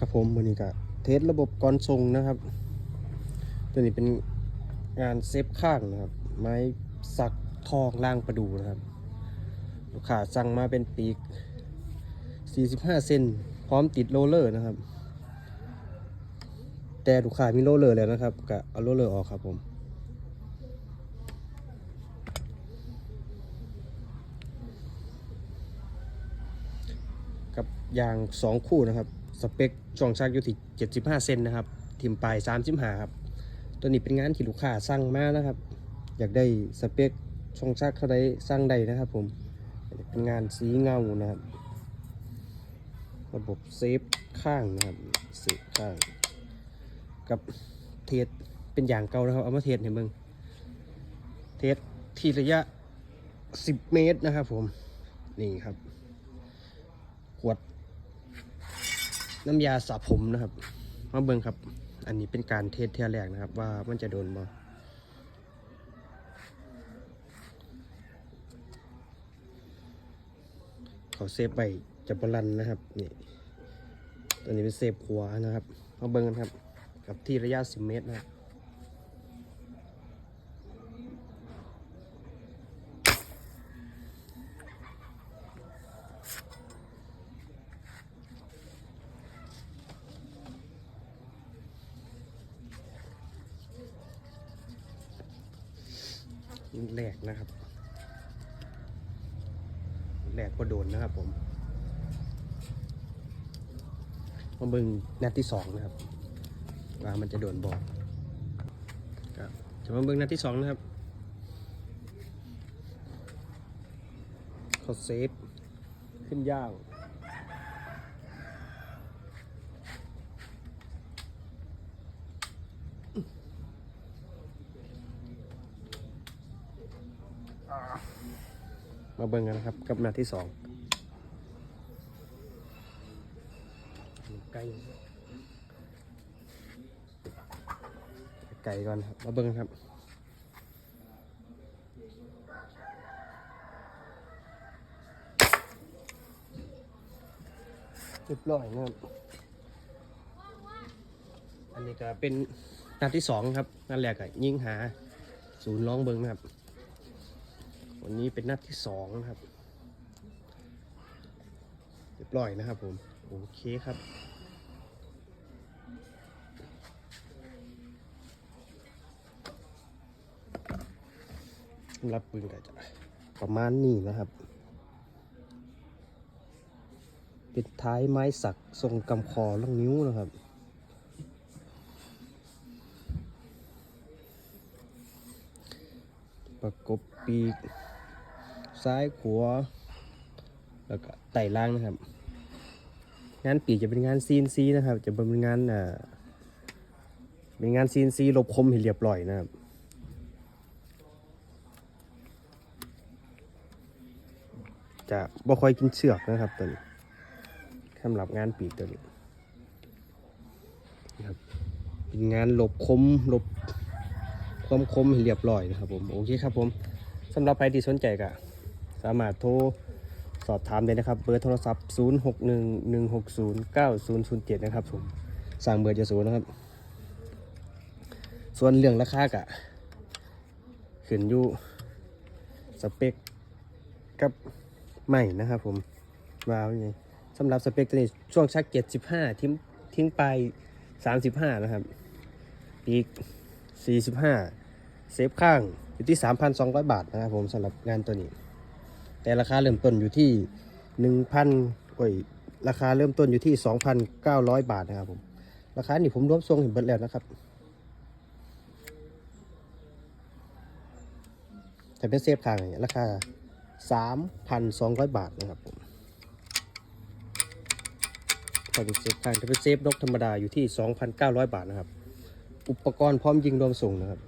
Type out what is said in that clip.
ครับผมวันนี้ก็เทสระบบก่อนทรงนะครับ ตัวนี้เป็นงานเซฟข้างนะครับ ไม้สักทองล่างประดูนะครับ ลูกค้าสั่งมาเป็นปีก 45 เซนพร้อมติดโรเลอร์นะครับ แต่ลูกค้ามีโรเลอร์แล้วนะครับก็เอาโรเลอร์ออกครับผมกับยาง2คู่นะครับ สเปคช่องชักอยู่ที่ 75 เซนนะครับทิมปลาย35ครับ ตัวนี้เป็นงานที่ลูกค้าสั่งมานะครับ อยากได้สเปคช่องชักเขาได้สั่งได้นะครับผม เป็นงานสีเงานะครับ ระบบเซฟข้างนะครับเซฟข้าง กับเทสเป็นอย่างเก่านะครับ เอามาเทสให้เบิ่งเทสที่ระยะ 10 เมตรนะครับผม นี่ครับขวด น้ำยาสระผมนะครับ มาเบิ่งครับ อันนี้เป็นการเทสเที่ยแรกนะครับ ว่ามันจะโดนบ่ขอเซฟไปจะบรันนะครับนี่ตัวนี้เป็นเซฟหัวนะครับ มาเบิ่งกันครับ กับที่ระยะ 10 เมตรนะครับ แหลกนะครับแหลกก็โดนนะครับผมมาเบิ่งนัดที่สองนะครับว่ามันจะโดนบอกครับจะมาเบิ่งนัดที่สองนะครับเขาเซฟขึ้นย่าง มาเบิ่งกันนะครับ กับนัดที่สองไก่ไก่ก่อนครับมาเบิ่งกันครับเรียบร้อยนะครับ อันนี้ก็เป็นนัดที่สองครับนัดแรกก็ยิงหาศูนย์ร้องเบิงนะครับ วันนี้เป็นนัดที่สองนะครับ เรียบร้อยนะครับผม โอเคครับสำหรับปืนก็จะประมาณนี้นะครับ เป็นท้ายไม้สักทรงกำคอล่องนิ้วนะครับประกบปีก ซ้ายขวาแล้วก็ไต่ล่างนะครับ งานปีกจะเป็นงานซีนซีนะครับ จะเป็นงานอ่าเป็นงานซีนซีลบคมให้เรียบร้อยนะครับจะบ่ค่อยกินเชือกนะครับตัวนี้สำหรับงานปีกตัวนี้นะครับเป็นงานหลบคมหลบความคมให้เรียบร้อยนะครับผมโอเคครับผมสำหรับใครที่สนใจก็ สามารถโทรสอบถามได้นะครับ เบอร์โทรศัพท์ 0611609007 นะครับผมสั่งเบอร์จะศูนย์นะครับ ส่วนเรื่องราคากะขึ้นอยู่สเปคกับใหม่นะครับผมว้าวยังไงสำหรับสเปคตัวนี้ช่วงชักเจ็ดสิบห้าทิ้งทิ้งไปสามสิบห้านะครับปีกสี่สิบห้าเซฟข้างอยู่ที่สามพันสองร้อยบาทนะครับผมสำหรับงานตัวนี้ แต่ราคาเริ่มต้นอยู่ที่หนึ่งพันโอ้ยราคาเริ่มต้นอยู่ที่สองพันเก้าร้อยบาทนะครับผมราคานี่ผมรวมทรงเห็นเบิดแล้วนะครับแต่เป็นเซฟข้างเนี่ยราคา3,200บาทนะครับผมถ้าเป็นเซฟทางถ้าเป็นเซฟนกธรรมดาอยู่ที่2,900บาทนะครับ อุปกรณ์พร้อมยิงรวมส่งนะครับ